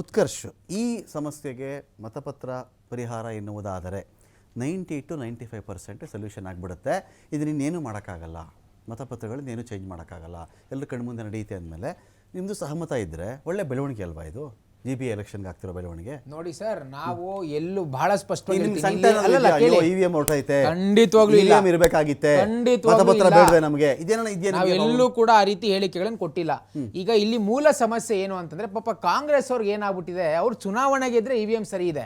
ಉತ್ಕರ್ಷ್. ಈ ಸಮಸ್ಯೆಗೆ ಮತಪತ್ರ ಪರಿಹಾರ ಎನ್ನುವುದಾದರೆ ninety to ninety five percent solution ಆಗಿಬಿಡುತ್ತೆ. ಇದನ್ನ ಇನ್ನೇನು ಮಾಡೋಕ್ಕಾಗಲ್ಲ. ಮತಪತ್ರಗಳನ್ನೇನು ಚೇಂಜ್ ಮಾಡೋಕ್ಕಾಗಲ್ಲ. ಎಲ್ಲರೂ ಕಣ್ಮುಂದೆ ನಡೆಯುತ್ತೆ ಅಂದಮೇಲೆ ನಿಮ್ಮದು ಸಹಮತ ಇದ್ದರೆ ಒಳ್ಳೆ ಬೆಳವಣಿಗೆ ಅಲ್ವಾ ಇದು? ಜಿ ಬಿ ಎಲೆಕ್ಷನ್ಗೆ ಆಗ್ತಿರೋ ಬೆಳವಣಿಗೆ? ನೋಡಿ ಸರ್ ನಾವು ಎಲ್ಲೂ ಬಹಳ ಸ್ಪಷ್ಟವಾಗಿ ಹೊರಟೈತೆ. ಖಂಡಿತವಾಗ್ಲೂ ಇಲ್ಲ. ಇರಬೇಕಾಗಿತ್ತೆ ಖಂಡಿತವಾಗ್ಲೂ ನಮಗೆ? ಇದೇನ ಇದೆಯಾ ನಾವು ಎಲ್ಲೂ ಕೂಡ ಆ ರೀತಿ ಹೇಳಿಕೆಗಳನ್ನು ಕೊಟ್ಟಿಲ್ಲ. ಈಗ ಇಲ್ಲಿ ಮೂಲ ಸಮಸ್ಯೆ ಏನು ಅಂತಂದ್ರೆ ಪಾಪ ಕಾಂಗ್ರೆಸ್ ಅವ್ರಿಗೆ ಏನಾಗ್ಬಿಟ್ಟಿದೆ ಅವ್ರು ಚುನಾವಣೆ ಗೆದ್ರೆ ಇವಿಎಂ ಸರಿ ಇದೆ.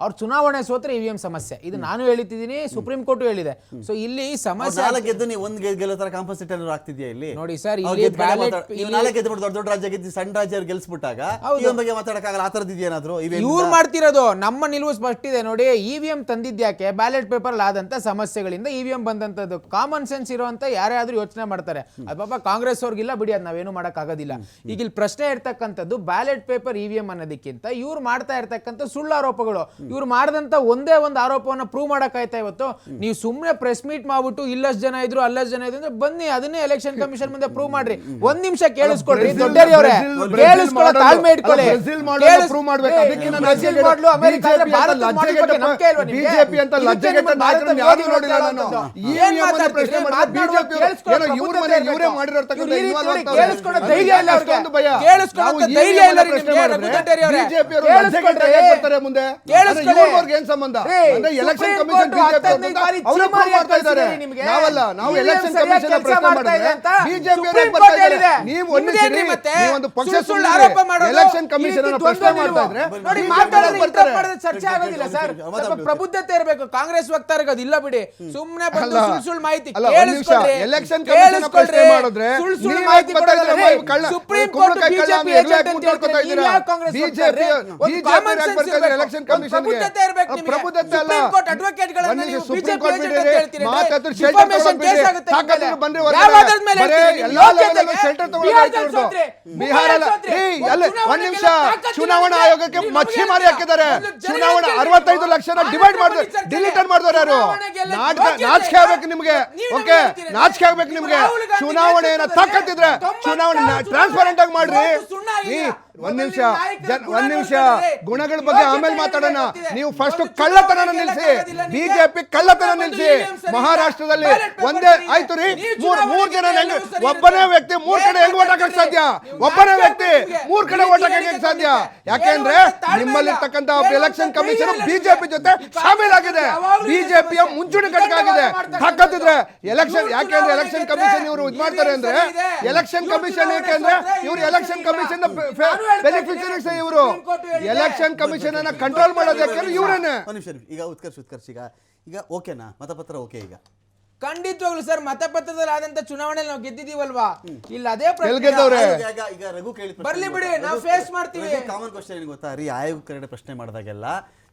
ಅವ್ರು ಚುನಾವಣೆ ಸೋತ್ರೆ ಇವಿಎಂ ಸಮಸ್ಯೆ. ಇದು ನಾನು ಹೇಳಿದ್ದೀನಿ ಸುಪ್ರೀಂ ಕೋರ್ಟ್ ಹೇಳಿದೆ. ಸೊ ಇಲ್ಲಿ ಸಮಸ್ಯೆ ಗೆದ್ದು ನೀವು ಒಂದು ಗೆಲ್ಲೋ ತರ ಕಾಂಪನ್ಸೇಟ್ ಏನಾದ್ರು ಆಗ್ತಿದ್ಯಾ ಇಲ್ಲಿ? ನೋಡಿ ಸರ್ ಇಲ್ಲಿ ಮಾತಾಡ್- ದೊಡ್ಡ ದೊಡ್ಡ ರಾಜ್ಯ ಗೆದ್ದು ಸಣ್ಣ ರಾಜ್ಯ ಗೆಲ್ಸ್ಬಿಟ್ಟಾಗ ಬಗ್ಗೆ ಇವ್ರ ಮಾತಾಡಕ್ಕಾಗಲ್ಲ ಆ ಥರದ್ದು ಏನಾದರೂ ಇವ್ರು ಮಾಡ್ತಿರೋದು ನಮ್ಮ ನಿಲುವು ಸ್ಪಷ್ಟ ಇದೆ ನೋಡಿ ಇವಿಎಂ ತಂದಿದ್ಯಾಕೆ ಬ್ಯಾಲೆಟ್ ಪೇಪರ್ ಆದಂತ ಸಮಸ್ಯೆಗಳಿಂದ ಇವಿಎಂ ಬಂದಂತದ್ದು. ಕಾಮನ್ ಸೆನ್ಸ್ ಇರುವಂತ ಯಾರೇ ಆದ್ರೂ ಯೋಚನೆ ಮಾಡ್ತಾರೆ. ಅದು ಪಾಪ ಕಾಂಗ್ರೆಸ್ ಅವ್ರಿಗಿಲ್ಲ ಬಿಡಿ ಅದು ನಾವೇನು ಮಾಡೋಕ್ಕಾಗೋದಿಲ್ಲ. ಆಗೋದಿಲ್ಲ ಈಗ ಇಲ್ಲಿ ಪ್ರಶ್ನೆ ಇರ್ತಕ್ಕಂಥದ್ದು ಬ್ಯಾಲೆಟ್ ಪೇಪರ್ ಇವಿಎಂ ಅನ್ನೋದಕ್ಕಿಂತ ಇವ್ರು ಮಾಡ್ತಾ ಇರ್ತಕ್ಕಂಥ ಸುಳ್ಳು ಆರೋಪಗಳು. ಇವ್ರು ಮಾಡಿದಂಥ ಒಂದೇ ಒಂದು ಆರೋಪವನ್ನ ಪ್ರೂವ್ ಮಾಡೋಕ್ಕಾಯ್ತಾ ಇವತ್ತು. ನೀವು ಸುಮ್ಮನೆ ಪ್ರೆಸ್ ಮೀಟ್ ಮಾಡ್ಬಿಟ್ಟು ಇಲ್ಲಷ್ಟು ಜನ ಇದ್ರು ಅಲ್ಲಷ್ಟು ಜನ ಇದ್ರು ಅಂದ್ರೆ ಬನ್ನಿ ಅದನ್ನೇ ಎಲೆಕ್ಷನ್ ಕಮಿಷನ್ ಮುಂದೆ ಪ್ರೂವ್ ಮಾಡ್ರಿ. ಒಂದ್ ನಿಮಿಷ ಕೇಳಿಸ್ಕೊಡ್ರಿ ದೊಡ್ಡರಿಯವರೇ ಕೇಳಿಸ್ಕೊಳ್ಳೋ ತಾಳ್ಮೆ ಇಟ್ಕೊಳ್ಳಿ. ಬ್ರೆಜಿಲ್ ಮಾಡೋದು ಪ್ರೂವ್ ಮಾಡಬೇಕು. BJP ಅಂತ ಲಜ್ಜೆಗೆಟ್ಟ- ನಾಯಕರನ್ನ ನೋಡಿಲ್ಲ ನಾನು. ಈ ನಿಯಮನ ಪ್ರಶ್ನೆ ಏನೋ ಇವ್ರ ಮನೆ ಇವರೇ. ಕೇಳಿಸ್ಕೊಳ್ಳೋ ಧೈರ್ಯ ಇಲ್ಲ ಅಷ್ಟೊಂದು ಭಯ. ಕೇಳಿಸ್ಕೊಳ್ಳೋ ಧೈರ್ಯ ಇಲ್ಲ ಪ್ರಶ್ನೆ ನಿಮ್ಗೆ, ಮಾಡಿದ್ರೆ ರಘುಪತಿ ಅವರು. ಕೇಳಿಸ್ಕೊಳ್ಳಿ. ಲಜ್ಜೆಗೆಟ್ಟ ಹೇಗೆ ಬರ್ತಾರೆ ಮುಂದೆ. ಇವ್ರಿಗೆ ಏನ್ ಸಂಬಂಧ? ಅಂದ್ರೆ ಎಲೆಕ್ಷನ್ ಕಮಿಷನ್ ಬಿಜೆಪಿ ಅವರೇ ಪ್ರೂವ್ ಮಾಡ್ತಾ ಇದ್ದಾರೆ. ನಾವಲ್ಲ ನಾವು ಎಲೆಕ್ಷನ್ ಕಮಿಷನ್ ಪ್ರಶ್ನೆ ಮಾಡಿದ್ರೆ ಬಿಜೆಪಿ ಬರ್ತಾ ಇದ್ದಾರೆ. ನೀವು? ಒಂದು ಪಕ್ಷ ಸುಳ್ಳು ಆರೋಪ ಮಾಡೋದು, ಎಲೆಕ್ಷನ್ ಕಮಿಷನ್ ಪ್ರಶ್ನೆ ಮಾಡ್ತಾ ಇದ್ರೆ ನೋಡಿ BJP ಬರ್ತಾರೆ. interrupt ಮಾಡಿದ್ರೆ ಚರ್ಚೆ ಆಗೋದಿಲ್ಲ ಸರ್ ಸ್ವಲ್ಪ ಪ್ರಬುದ್ಧತೆ ಇರಬೇಕು ಕಾಂಗ್ರೆಸ್ ವಕ್ತಾರಿಗೆ ಅದಿಲ್ಲ ಬಿಡಿ ಸುಮ್ಮನೆ ಬಂದು ಅಲ್ಲ, ಸುಳ್ಳು ಸುಳ್ಳು ಮಾಹಿತಿ ಅಲ್ಲ, ಒಂದ್ ನಿಮಿಷ. ಕೇಳಿಸ್ಕೊಳ್ರಿ. ಎಲೆಕ್ಷನ್ ಕಮಿಷನ್ ಕೇಳಿಸ್ಕೊಳ್ರಿ. ಪ್ರಶ್ನೆ ಮಾಡಿದ್ರೆ ಸುಳ್ಳು ಸುಳ್ಳು ಮಾಹಿತಿ ಸುಪ್ರೀಂ ಕೋರ್ಟ್ ಬಿಜೆಪಿ ಏಜೆಂಟ್ ಅಂತ? ಇದ್ದೀರಾ? ಕಾಂಗ್ರೆಸ್. ಎಲೆಕ್ಷನ್ ಒಂದು ಪ್ರಬುದ್ಧತೆ ಇರ್ಬೇಕು ನಿಮಗೆ. ಪ್ರಬುದ್ಧತೆ ಅಲ್ಲ. ಸುಪ್ರೀಂ ಕೋರ್ಟ್ ನೀವು ಏಜೆಂಟ್ ಅಂತ ಹೇಳ್ತೀರಿ. ಆಗುತ್ತೆ ಮೇಲೆ ಎಲ್ಲಾ ತಗೊಳ್ಳೋದು. ಬಿಹಾರ ಅಲ್ಲ. ಒಂದು ಒಂದ್ ನಿಮಿಷ ಚುನಾವಣಾ ಆಯೋಗಕ್ಕೆ ಮಚ್ಚಿ ಮಾರಿ ಹಾಕಿದ್ದಾರೆ ಚುನಾವಣಾ ಅರವತ್ತೈದು. ಲಕ್ಷನ ಡಿವೈಡ್ ಮಾಡಿದ್ರೆ. ಡಿಲೀಟರ್ ಮಾಡಿದ್ರು ಯಾರು ನಾಚಿಕೆ. ಆಗ್ಬೇಕು ನಿಮ್ಗೆ ಓಕೆ. ನಾಚಿಕೆ ಆಗ್ಬೇಕು ನಿಮ್ಗೆ ಚುನಾವಣೆ ಏನ ಚುನಾವಣೆಯನ್ನ ಚುನಾವಣೆ ಚುನಾವಣೆ ಟ್ರಾನ್ಸ್ಪರೆಂಟ್ ಆಗಿ ಮಾಡ್ರಿ ಒಂದ್ ನಿಮಿಷ ಒಂದ್ ನಿಮಿಷ. ಗುಣಗಳ ಬಗ್ಗೆ ಆಮೇಲೆ ಮಾತಾಡೋಣ. ನೀವು ಫಸ್ಟ್ ಕಳ್ಳತನ ನಿಲ್ಸಿ. ಬಿಜೆಪಿ ಕಳ್ಳತನ ನಿಲ್ಸಿ. ಮಹಾರಾಷ್ಟ್ರದಲ್ಲಿ ಒಂದೇ ಆಯ್ತು ರೀ. ಮೂರ್ ಮೂರ್ ಜನ ಹೆಂಗ್ ಒಬ್ಬನೇ ವ್ಯಕ್ತಿ ಮೂರ್ ಕಡೆ ಹೆಂಗ್ ಓಟ್ ಹಾಕಕ್ ಸಾಧ್ಯ? ಒಬ್ಬನೇ ವ್ಯಕ್ತಿ. ಮೂರ್ ಕಡೆ ಓಟ ಹಾಕಕ್ ಸಾಧ್ಯ? ಯಾಕೆಂದ್ರೆ ನಿಮ್ಮಲ್ಲಿರ್ತಕ್ಕಂತ ಎಲೆಕ್ಷನ್ ಕಮಿಷನ್ ಬಿಜೆಪಿ ಜೊತೆ ಶಾಮೀಲಾಗಿದೆ ಬಿಜೆಪಿಯ. ಮುಂಚೂಣಿ ಘಟಕ ಆಗಿದೆ ಹಾಕತ್ತಿದ್ರೆ ಎಲೆಕ್ಷನ್ ಯಾಕೆಂದ್ರೆ ಎಲೆಕ್ಷನ್ ಕಮಿಷನ್ ಇವರು ಇದ್ ಮಾಡ್ತಾರೆ ಅಂದ್ರೆ. ಎಲೆಕ್ಷನ್ ಕಮಿಷನ್ ಯಾಕೆಂದ್ರೆ ಇವ್ರು ಎಲೆಕ್ಷನ್ ಕಮಿಷನ್ ಬೆನಿಫಿಷರೀಸ್. ಇವರು? ಎಲೆಕ್ಷನ್ ಕಮಿಷನ್ ಅನ್ನ ಕಂಟ್ರೋಲ್ ಮಾಡೋದಕ್ಕೆ ಇವರೇನೆ. ಒಂದ್ ನಿಮಿಷ ಈಗ ಉತ್ಕರ್ಷ್ ಉತ್ಕರ್ಷ್. ಈಗ ಈಗ ಓಕೆನಾ? ಮತಪತ್ರ ಓಕೆ ಈಗ? ಖಂಡಿತವಾಗ್ಲು ಸರ್ ಮತಪತ್ರದಲ್ಲಿ ಆದಂತ ಚುನಾವಣೆಯಲ್ಲಿ ನಾವು ಗೆದ್ದಿದೀವಲ್ವಾ ಇಲ್ಲ ಅದೇ ಬರ್ಲಿ ಬಿಡಿ? ನಾವು ಫೇಸ್ ಮಾಡ್ತೀವಿ. ಕಾಮನ್ ಕ್ವಶನ್ ಏನು ಗೊತ್ತಾ? ರೀ ಆಯೋಗ ಕಡೆ ಪ್ರಶ್ನೆ ಮಾಡಿದಾಗೆಲ್ಲ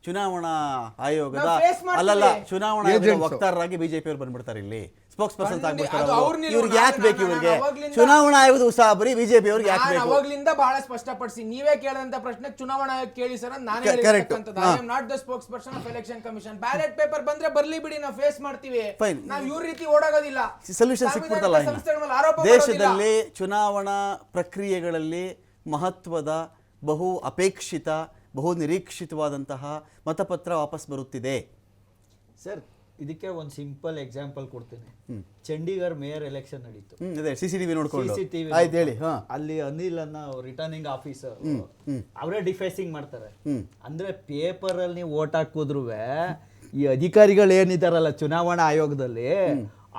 ಚುನಾವಣಾ ಆಯೋಗದ ಅಲ್ಲಲ್ಲ ಚುನಾವಣಾ ಆಯೋಗದ ವಕ್ತಾರರಾಗಿ ಬಿಜೆಪಿ ಅವ್ರು ಬಂದ್ಬಿಡ್ತಾರೆ ಇಲ್ಲಿ. ಸ್ಪೋಕ್ಸ್ ಪರ್ಸನ್ ಆಗ್ಬಿಡ್ತಾರೆ. ಇವ್ರಿಗೆ ಯಾಕೆ ಬೇಕು ಇವ್ರಿಗೆ? ಚುನಾವಣಾ ಆಯೋಗದ ಉಸಾಬರಿ ಬಿಜೆಪಿ ಅವ್ರಿಗೆ ಯಾಕೆ ಬೇಕು? ಅವಾಗ್ಲಿಂದ ಬಹಳ ಸ್ಪಷ್ಟಪಡಿಸಿ ನೀವೇ ಕೇಳಿದಂತ ಪ್ರಶ್ನೆ ಚುನಾವಣಾ ಆಯೋಗ ಕೇಳಿ ಸರ್ ನಾನೇ not the spokesperson of election commission ballot paper ಬಂದ್ರೆ ಬರ್ಲಿ ಬಿಡಿ ನಾವು ಫೇಸ್ ಮಾಡ್ತೀವಿ. ಫೈನ್ ನಾವು ಇವ್ರ ರೀತಿ ಓಡಾಗೋದಿಲ್ಲ ಸೊಲ್ಯೂಷನ್ ಸಿಕ್ಬಿಡ್ತಲ್ಲ. ದೇಶದಲ್ಲಿ ಚುನಾವಣಾ ಪ್ರಕ್ರಿಯೆಗಳಲ್ಲಿ ಮಹತ್ವದ ಬಹು ಅಪೇಕ್ಷಿತ ಬಹು ನಿರೀಕ್ಷಿತವಾದಂತಹ ಮತಪತ್ರ ವಾಪಸ್ ಬರುತ್ತಿದೆ. ಸರ್ ಇದಕ್ಕೆ ಒಂದು ಸಿಂಪಲ್ ಎಕ್ಸಾಂಪಲ್ ಕೊಡ್ತೀನಿ. ಚಂಡೀಗಢ ಮೇಯರ್ ಎಲೆಕ್ಷನ್ ನಡೀತು. ಅದೇ ಸಿ ಸಿ ಟಿವಿ ನೋಡ್ಕೊಂಡು. CCTV ಆಯ್ತು ಹೇಳಿ ಹಾ. ಅಲ್ಲಿ ಅನಿಲ್ ಅನ್ನ ರಿಟರ್ನಿಂಗ್ ಆಫೀಸರ್ ಅವರೇ ಡಿಫೇಸಿಂಗ್ ಮಾಡ್ತಾರೆ. ಅಂದ್ರೆ ಪೇಪರ್ ಅಲ್ಲಿ ನೀವು ಓಟ್ ಹಾಕಿದ್ರು ಈ ಅಧಿಕಾರಿಗಳು ಏನಿದಾರಲ್ಲ ಚುನಾವಣಾ ಆಯೋಗದಲ್ಲಿ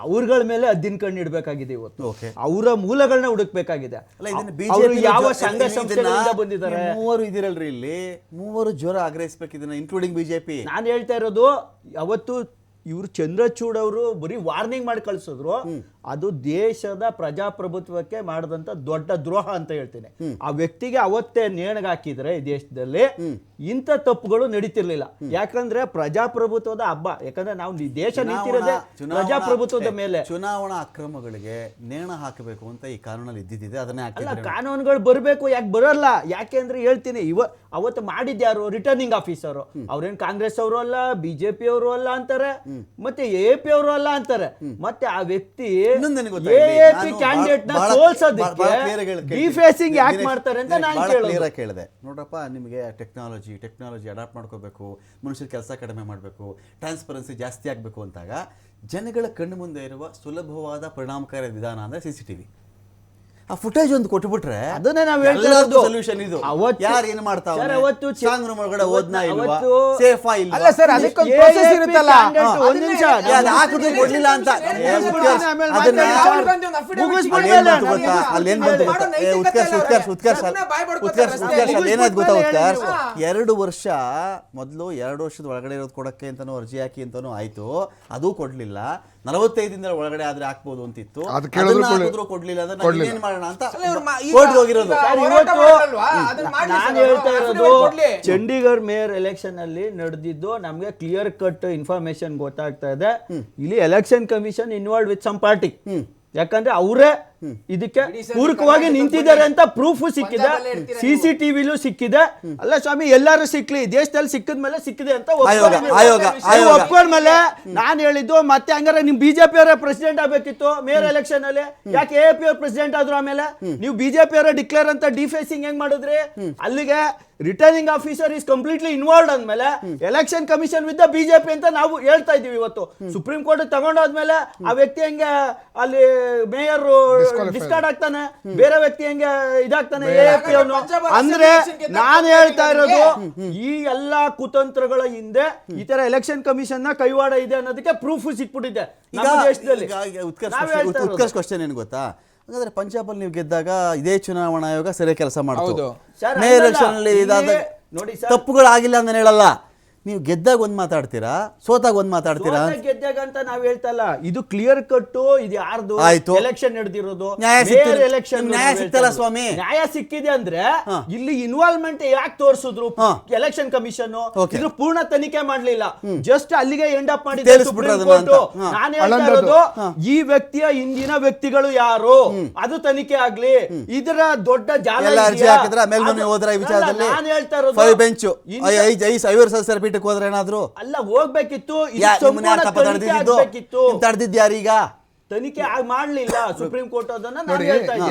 ಅವ್ರಗಳ ಮೇಲೆ ಅದಿನ ಕಣ್ಣು ಇಡಬೇಕಾಗಿದೆ ಇವತ್ತು. Okay. ಅವರ ಮೂಲಗಳನ್ನ ಹುಡುಕ್ಬೇಕಾಗಿದೆ. ಅಲ್ಲ ಇದನ್ನ ಅವರು ಬಿಜೆಪಿ ಯಾವ ಸಂಘ ಸಂಸ್ಥೆಗಳಿಂದ ಬಂದಿದ್ದಾರೆ? ಮೂವರು ಇದಿರಲ್ರಿ ಇಲ್ಲಿ. ಮೂವರು ಜ್ವರ ಆಗ್ರಹಿಸ್ಬೇಕು ಇದನ್ನ ಇನ್ಕ್ಲೂಡಿಂಗ್ ಬಿಜೆಪಿ ನಾನು ಹೇಳ್ತಾ ಇರೋದು ಅವತ್ತು ಇವ್ರು ಚಂದ್ರಚೂಡ್ ಅವರು ಬರೀ ವಾರ್ನಿಂಗ್ ಮಾಡಿ ಕಳ್ಸಿದ್ರು. ಅದು ದೇಶದ ಪ್ರಜಾಪ್ರಭುತ್ವಕ್ಕೆ ಮಾಡಿದಂತ ದೊಡ್ಡ ದ್ರೋಹ ಅಂತ ಹೇಳ್ತೀನಿ. ಆ ವ್ಯಕ್ತಿಗೆ ಅವತ್ತೇ ನೇಣಗಾಕಿದ್ರೆ ಹಾಕಿದ್ರೆ ಈ ದೇಶದಲ್ಲಿ ಇಂಥ ತಪ್ಪುಗಳು ನಡೀತಿರ್ಲಿಲ್ಲ. ಯಾಕಂದ್ರೆ ಪ್ರಜಾಪ್ರಭುತ್ವದ ಹಬ್ಬ ಯಾಕಂದ್ರೆ ನಾವು ದೇಶ ನಿಂತಿರೋದೇ ಪ್ರಜಾಪ್ರಭುತ್ವದ ಮೇಲೆ. ಚುನಾವಣಾ ಅಕ್ರಮಗಳಿಗೆ ನೇಣ ಹಾಕಬೇಕು ಅಂತ ಈ ಕಾನೂನಲ್ಲಿ ಇದ್ದಿದ್ದಿದೆ ಅದನ್ನೇ ಕಾನೂನುಗಳು ಬರಬೇಕು ಯಾಕೆ ಬರಲ್ಲ? ಯಾಕೆ ಅಂದ್ರೆ ಹೇಳ್ತೀನಿ ಇವ ಅವತ್ತು ಮಾಡಿದ್ಯಾರು ರಿಟರ್ನಿಂಗ್ ಆಫೀಸರು ಅವ್ರೇನ್ ಕಾಂಗ್ರೆಸ್ ಅವರು ಅಲ್ಲ ಬಿಜೆಪಿ ಅವರು ಅಲ್ಲ ಅಂತಾರೆ ಮತ್ತೆ ಎ ಪಿ ಅವರು ಅಲ್ಲ ಅಂತಾರೆ. ಮತ್ತೆ ಆ ವ್ಯಕ್ತಿ ಕ್ಯಾಂಡಿಡೇಟ್ನ ಸೋಲ್ಸೋದಕ್ಕೆ. ಡಿಫೇಸಿಂಗ್ ಯಾಕೆ ಮಾಡ್ತಾರೆ ಅಂತ ನಾನು ಕೇಳೋದು. ನೋಡ್ರಪ್ಪ ನಿಮಗೆ ಟೆಕ್ನಾಲಜಿ ಟೆಕ್ನಾಲಜಿ ಅಡಾಪ್ಟ್ ಮಾಡ್ಕೋಬೇಕು ಮನುಷ್ಯರ ಕೆಲಸ ಕಡಿಮೆ ಮಾಡಬೇಕು ಟ್ರಾನ್ಸ್ಪರೆನ್ಸಿ ಜಾಸ್ತಿ ಆಗಬೇಕು ಅಂತಾಗ ಜನಗಳ ಕಣ್ಣು ಮುಂದೆ ಇರುವ ಸುಲಭವಾದ ಪರಿಣಾಮಕಾರಿ ವಿಧಾನ ಅಂದರೆ ಸಿ ಸಿ ಟಿವಿ ಆ ಫುಟೇಜ್ ಒಂದು ಕೊಟ್ಬಿಟ್ರೆ ಅದನ್ನೇ ನಾವು ಹೇಳ್ತಿರೋದು ಸೊಲ್ಯೂಷನ್ ಇದು. ಅವತ್ತು- ಯಾರು ಏನು ಮಾಡ್ತಾವ್ರೆ ಅವತ್ತು ಚಾಂಗ್ ಸ್ಟ್ರಾಂಗ್ ರೂಮ್ ಒಳಗಡೆ ಓದ್ನಾ ಇಲ್ವಾ? ಸೇಫ್ ಇಲ್ಲ ಅಲ್ಲ ಸರ್ ಅದಕ್ಕೆ ಒಂದು ಪ್ರೋಸೆಸ್ ಇರುತ್ತಲ್ಲ. ಒಂದು ನಿಮಿಷ. ಅದು ಹಾಕಿದ್ರು ಕೊಡ್ಲಿಲ್ಲ ಅಂತ. ಉತ್ಕರ್ಷ್, ಅದನ್ನ ನಾನು. ಗೊತ್ತಾ ಅಲ್ಲಿ. ಏನ್ ಬಂತು ಗೊತ್ತಾ ಉತ್ಕರ್ಷ ಉತ್ಕರ್ಷ ಉತ್ಕರ್ಷ. ಉತ್ಕರ್ಷ್. ಉತ್ಕರ್ಷ್ ಉತ್ಕರ್ಷ್. ಉತ್ಕರ್ಷ್ ಅಲ್ಲಿ ಏನಾಯ್ತು ಗೊತ್ತಾ ಹೇಳಿ ಎರಡು ವರ್ಷ ಮೊದಲು ಎರಡು ವರ್ಷದ ಒಳಗಡೆ ಇರೋದು ಕೊಡಕ್ಕೆ ಅಂತಾನು ಅರ್ಜಿ ಹಾಕಿ ಅಂತಾನು ಆಯ್ತು. ಅದು ಕೊಡ್ಲಿಲ್ಲ. ನಲವತ್ತೈದಿಂದ ದಿನದ ಒಳಗಡೆ ಆದ್ರೆ ಹಾಕ್ಬೋದು ಅಂತಿತ್ತು. ಅದು ಕೇಳಿದ್ರು ಅದನ್ನ ಕೊಡ್ಲಿಲ್ಲ ಅದನ್ನ. ಏನ್ ಮಾಡೋಣ ಅಂತ. ಅಲ್ಲ, ಇವ್ರು ಮಾ- ಈಗ- ಕೋರ್ಟ್ ಹೋಗಿರೋದು. ನಾನು ಹೇಳ್ತಾ ಇರೋದು ಚಂಡೀಗಢ ಮೇಯರ್ ಎಲೆಕ್ಷನ್ ಅಲ್ಲಿ ನಡೆದಿದ್ದು ನಮ್ಗೆ ಕ್ಲಿಯರ್ ಕಟ್ ಇನ್ಫಾರ್ಮೇಶನ್ ಗೊತ್ತಾಗ್ತಾ ಇದೆ. ಇಲ್ಲಿ election commission involve with some party ಯಾಕಂದ್ರೆ ಅವರೇ ಇದಕ್ಕೆ ಪೂರಕವಾಗಿ ನಿಂತಿದ್ದಾರೆ ಅಂತ ಪ್ರೂಫ್ ಸಿಕ್ಕಿದೆ. ಸಿ ಸಿ ಟಿವಿಲೂ ಸಿಕ್ಕಿದೆ. ಅಲ್ಲ ಸ್ವಾಮಿ ಎಲ್ಲಾರು ಸಿಕ್ಲಿ. ದೇಶದಲ್ಲಿ ಸಿಕ್ಕಿದ್ಮೇಲೆ ಸಿಕ್ಕಿದೆ ಅಂತ. ಆಯೋಗ, ನೀವು ಆಯೋಗ. ಒಪ್ಕೊಂಡ್ಮೇಲೆ ನಾನು ಹೇಳಿದ್ದು ಮತ್ತೆ ಹಂಗಾರೆ ನಿಮ್ ಬಿಜೆಪಿ ಅವರ ಪ್ರೆಸಿಡೆಂಟ್ ಆಗ್ಬೇಕಿತ್ತು ಮೇಯರ್ ಎಲೆಕ್ಷನ್ ಅಲ್ಲಿ ಯಾಕೆ ಎ ಪಿ ಅವ್ರ ಪ್ರೆಸಿಡೆಂಟ್ ಆದ್ರು ಆಮೇಲೆ? ನೀವು ಬಿಜೆಪಿ ಅವರ ಡಿಕ್ಲೇರ್ ಅಂತ ಡಿಫೇಸಿಂಗ್ ಹೆಂಗ್ ಮಾಡಿದ್ರಿ? ಅಲ್ಲಿಗೆ returning officer is completely involve ಅಂದ್ಮೇಲೆ ಎಲೆಕ್ಷನ್ ಕಮಿಷನ್ ವಿತ್ ಬಿಜೆಪಿ ಅಂತ ನಾವು ಹೇಳ್ತಾ ಇದೀವಿ ಇವತ್ತು. ಸುಪ್ರೀಂ ಕೋರ್ಟ್ ತಗೊಂಡಾದ್ಮೇಲೆ ಆ ವ್ಯಕ್ತಿ ಹೆಂಗೆ ಅಲ್ಲಿ ಮೇಯರ್ ಡಿಸ್ಕಾರ್ಡ್ ಆಗ್ತಾನೆ ಬೇರೆ ವ್ಯಕ್ತಿ ಹೆಂಗೆ ಇದಾಗ್ತಾನೆ ಅಂದ್ರೆ ನಾನು ಹೇಳ್ತಾ ಇರೋದು ಈ ಎಲ್ಲಾ ಕುತಂತ್ರಗಳ ಹಿಂದೆ ಈ ತರ ಎಲೆಕ್ಷನ್ ಕಮಿಷನ್ನ ಕೈವಾಡ ಇದೆ ಅನ್ನೋದಕ್ಕೆ ಪ್ರೂಫ್ ಸಿಕ್ಬಿಟ್ಟಿದೆ ಈಗ ದೇಶದಲ್ಲಿ. ಉತ್ಕರ್ಷ ಕ್ವಶನ್ ಏನು ಗೊತ್ತಾ? ಹಾಗಾದ್ರೆ ಪಂಜಾಬಲ್ಲಿ ನೀವು ಗೆದ್ದಾಗ ಇದೇ ಚುನಾವಣಾ ಆಯೋಗ ಸರಿ ಕೆಲಸ ಮಾಡ್ತು. ಸರ್, ಮೇಯರ್ ಎಲೆಕ್ಷನ್ ಅಲ್ಲಿ ಇದಾದ ನೋಡಿ. ತಪ್ಪುಗಳಾಗಿಲ್ಲ ಅಂತ ಹೇಳಲ್ಲ. ನೀವು ಗೆದ್ದಾಗ ಒಂದ್ ಮಾತಾಡ್ತೀರಾ ಸೋತಾಗ ಒಂದ್ ಮಾತಾಡ್ತೀರಾ ಸೋತ ಗೆದ್ದಾಗ ಅಂತ ನಾವ್ ಹೇಳ್ತಲ್ಲ ಇದು ಕ್ಲಿಯರ್ ಕಟ್ಟು ಇದು ಯಾರ್ದು ಆಯ್ತು. ಎಲೆಕ್ಷನ್ ನಡೆದಿರೋದು ನ್ಯಾಯ. ಎಲೆಕ್ಷನ್ ನ್ಯಾಯ ಸಿಕ್ತಲ್ಲ ಸ್ವಾಮಿ. ನ್ಯಾಯ ಸಿಕ್ಕಿದೆ ಅಂದ್ರೆ ಹಾ. ಇಲ್ಲಿ ಇನ್ವಾಲ್ವ್ಮೆಂಟ್ ಯಾಕೆ ತೋರಿಸಿದ್ರು ಹಾ. ಎಲೆಕ್ಷನ್ ಕಮಿಷನ್ ಇದ್ರು ಇದ್ರ ಪೂರ್ಣ ತನಿಖೆ ಮಾಡ್ಲಿಲ್ಲ ಜಸ್ಟ್ ಅಲ್ಲಿಗೆ ಎಂಡ್ ಅಪ್ ಮಾಡಿ ತೇಲಿಸ್ಬಿಟ್ರು ಸುಪ್ರೀಂ ಅದನ್ನ ಕೋರ್ಟ್ ಅಂತ. ಹಾ. ನಾನು ಹೇಳ್ತಾ. ಇರೋದು ಈ ವ್ಯಕ್ತಿಯ ಹಿಂದಿನ ವ್ಯಕ್ತಿಗಳು ಯಾರು ಅದು ತನಿಖೆ ಆಗ್ಲಿ ಇದರ ದೊಡ್ಡ ಜಾಲ ಎಲ್ಲ ಅರ್ಜಿ ಇದೆಯಾ? ಹಾಕಿದ್ರ ಮೇಲ್ಮನೆ ಅದು- ಹೋದ್ರ ಈ ಅಲ್ಲ, ವಿಚಾರದಲ್ಲಿ ನಾನು ಹೇಳ್ತಾ ಇರೋದು ಫೈವ್ ಬೆಂಚು ಇಂಥ- ಐದು ಐವರು ಸದಸ್ಯರ ಪೀಠಕ್ಕೆ ಹೋದ್ರೆ ಏನಾದ್ರು? ಅಲ್ಲ ಹೋಗ್ಬೇಕಿತ್ತು ಇದು ಸಂಪೂರ್ಣ ತನಿಖೆ ಆಗ್ಬೇಕಿತ್ತು. ತಡೆದಿದ್ದು ತನಿಖೆ ಆಗ್ ಮಾಡ್ಲಿಲ್ಲ ಸುಪ್ರೀಂ ಕೋರ್ಟ್ ಅದನ್ನ ನಾನು ನೋಡಿ, ಹೇಳ್ತಾ ಇದ್ದೀನಿ.